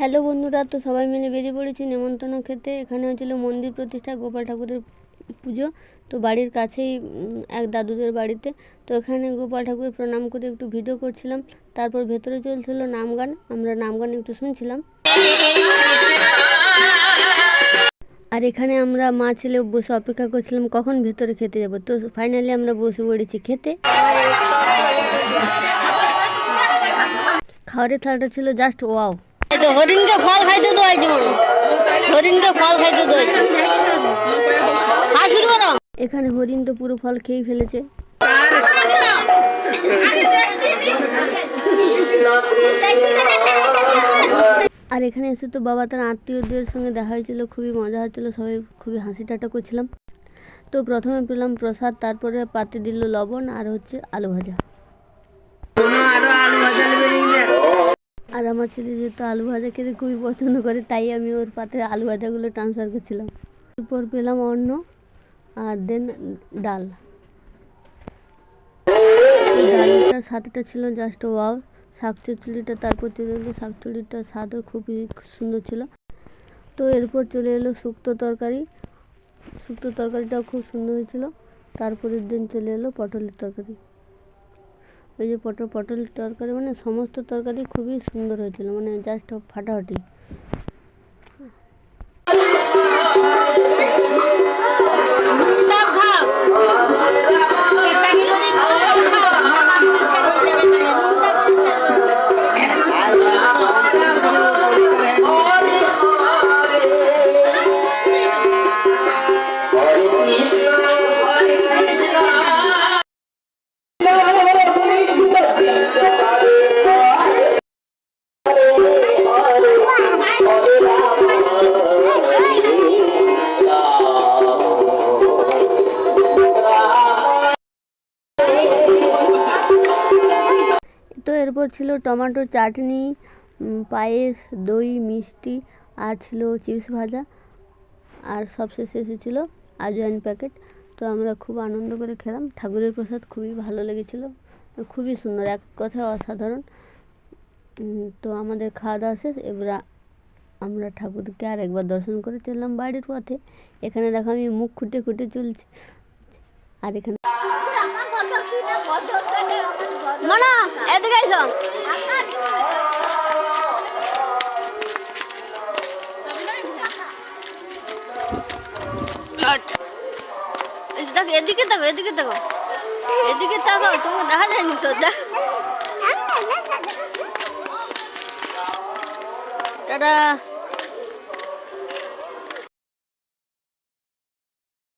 Hello বন্ধুরা, তো সবাই মিলে বেরিয়ে পড়েছি নেমন্তন্ন খেতে। এখানে হয়েছিল মন্দির প্রতিষ্ঠা, গোপাল ঠাকুরের পুজো। তো বাড়ির কাছেই এক দাদুদের বাড়িতে। তো এখানে গোপাল ঠাকুরের প্রণাম করে একটু ভিডিও করছিলাম। তারপর ভেতরে চলছিল নাম গান। আমরা নাম গান একটু শুনছিলাম। আর এখানে আমরা মা ছেলে বসে অপেক্ষা করছিলাম, কখন ভেতরে খেতে যাব? তো ফাইনালি আমরা বসে পড়েছি খেতে। খাবারের থালাটা ছিল জাস্ট ওয়াও হরিণকে ফল খাইতে দেওয়া হয়েছে হরিণকে ফল খাইতে করো। এখানে হরিণ তো পুরো ফল খেয়ে ফেলেছে। আর এখানে এসে তো বাবা তার আত্মীয়দের সঙ্গে দেখা হয়েছিল, খুবই মজা হচ্ছিল, সবাই খুবই হাসি ঠাট্টা করছিলাম। তো প্রথমে পেলাম প্রসাদ, তারপরে পাতে দিল লবণ আর হচ্ছে আলু ভাজা। আর আমার ছেলে যেহেতু আলু ভাজা খেতে খুবই পছন্দ করে, তাই আমি ওর পাতে আলু ভাজাগুলো ট্রান্সফার করছিলাম। এরপর পেলাম অন্ন আর দেন ডাল। ডালটার স্বাদটা ছিল জাস্ট ওয়াও শাক চচ্চড়িটা তারপর চলে এলো শাক চচ্চড়িটার স্বাদও খুবই সুন্দর ছিল। তো এরপর চলে এলো শুক্তো তরকারি। শুক্তো তরকারিটাও খুব সুন্দর হয়েছিল। তারপরের দিন চলে এলো পটলের তরকারি। ওই যে পটল পটল তরকারি মানে সমস্ত তরকারি খুবই সুন্দর হয়েছিল। মানে জাস্ট ফাটাফাটি তো এরপর ছিল টমেটো চাটনি পায়েস, দই, মিষ্টি, আর ছিল চিপস ভাজা, আর সবশেষে এসেছিল আজওয়াইন প্যাকেট তো আমরা খুব আনন্দ করে খেলাম। ঠাকুরের প্রসাদ খুবই ভালো লেগেছিল। খুবই সুন্দর, এক কথায় অসাধারণ। তো আমাদের খাওয়া দাওয়া শেষ। এবার আমরা ঠাকুরকে আর একবার দর্শন করে চললাম বাড়ির পথে। এখানে দেখো আমি মুখ খুঁটে খুঁটে চলছি। আর এখানে মানা এদিকে আইসো। দেখো এদিকে দেখো এদিকে দেখো। এদিকে তাকাও তোমাকে দেখা যায়নি তো দেখ। টাটা।